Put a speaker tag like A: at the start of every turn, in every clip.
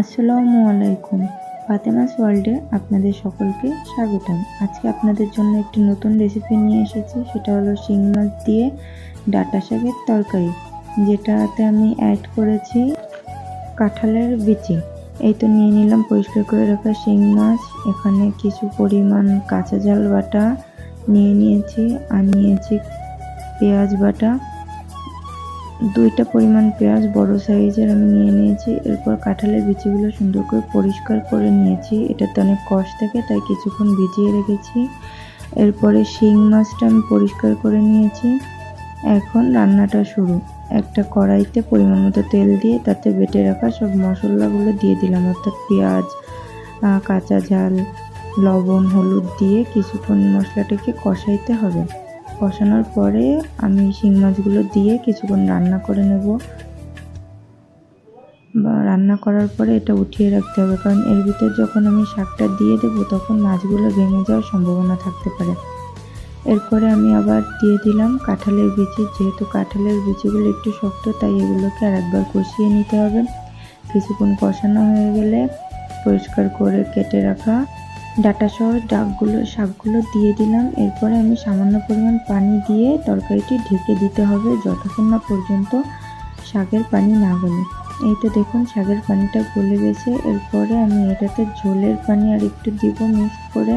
A: আসসালামু আলাইকুম। ফাতেমাস ওয়ার্ল্ডে আপনাদের সকলকে স্বাগতম। আজকে আপনাদের জন্য একটি নতুন রেসিপি নিয়ে এসেছি। সেটা হলো শিং মাছ দিয়ে ডাটা শাকের তরকারি, যেটাতে আমি অ্যাড করেছি কাঁঠালের বিচি। এই তো নিয়ে নিলাম, পরিষ্কার করে রাখা শিং মাছ। এখানে কিছু পরিমাণ কাঁচা জাল বাটা নিয়ে নিয়েছি। আর নিয়েছি পেঁয়াজ বাটা। দুইটা পরিমাণ পেঁয়াজ বড় সাইজের আমি নিয়ে নিয়েছি। এরপর কাঁঠালের বিচিগুলো সুন্দর করে পরিষ্কার করে নিয়েছি। এটাতে অনেক কষ থাকে, তাই কিছুক্ষণ ভিজিয়ে রেখেছি। এরপরে শিং মাছটা আমি পরিষ্কার করে নিয়েছি। এখন রান্নাটা শুরু। একটা কড়াইতে পরিমাণ মতো তেল দিয়ে তাতে বেটে রাখা সব মশলাগুলো দিয়ে দিলাম। অর্থাৎ পেঁয়াজ কাঁচা ঝাল, লবণ, হলুদ দিয়ে কিছুক্ষণ মশলাটাকে কষাইতে হবে। কষানোর পরে আমি শিং মাছগুলো দিয়ে কিছুক্ষণ রান্না করে নেব। বা রান্না করার পরে এটা উঠিয়ে রাখতে হবে, কারণ এর ভিতর যখন আমি শাকটা দিয়ে দেবো তখন মাছগুলো ভেঙে যাওয়ার সম্ভাবনা থাকতে পারে। এরপরে আমি আবার দিয়ে দিলাম কাঁঠালের বিচি। যেহেতু কাঁঠালের বিচিগুলো একটু শক্ত, তাই এগুলোকে আর একবার কষিয়ে নিতে হবে। কিছুক্ষণ কষানো হয়ে গেলে পরিষ্কার করে কেটে রাখা ডাটা সহ ডাকগুলো, শাকগুলো দিয়ে দিলাম। এরপরে আমি সামান্য পরিমাণ পানি দিয়ে তরকারিটি ঢেকে দিতে হবে যতক্ষণ না পর্যন্ত শাকের পানি না গলে। এই তো দেখুন, শাকের পানিটা গলে গেছে। এরপরে আমি এটাতে ঝোলের পানি আর একটু দিব মিক্স করে।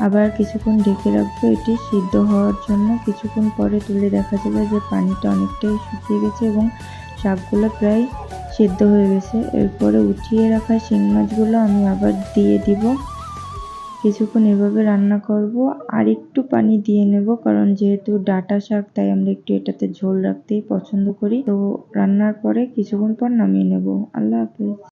A: আবার কিছুক্ষণ ঢেকে রাখব। এটি সিদ্ধ হওয়ার জন্য কিছুক্ষণ পরে তুলে দেখা যাবে যে পানিটা অনেকটাই শুকিয়ে গেছে এবং শাকগুলো প্রায় সিদ্ধ হয়ে গেছে। এরপরে উঠিয়ে রাখা শিং মাছগুলো আমি আবার দিয়ে দিব। কিছুক্ষণ এভাবে রান্না করব, আর একটু পানি দিয়ে নেব, কারণ যেহেতু ডাটা শাক, তাই আমরা একটু এটাতে ঝোল রাখতেই পছন্দ করি। তো রান্নার পরে কিছুক্ষণ পর নামিয়ে নেব। আল্লাহ হাফেজ।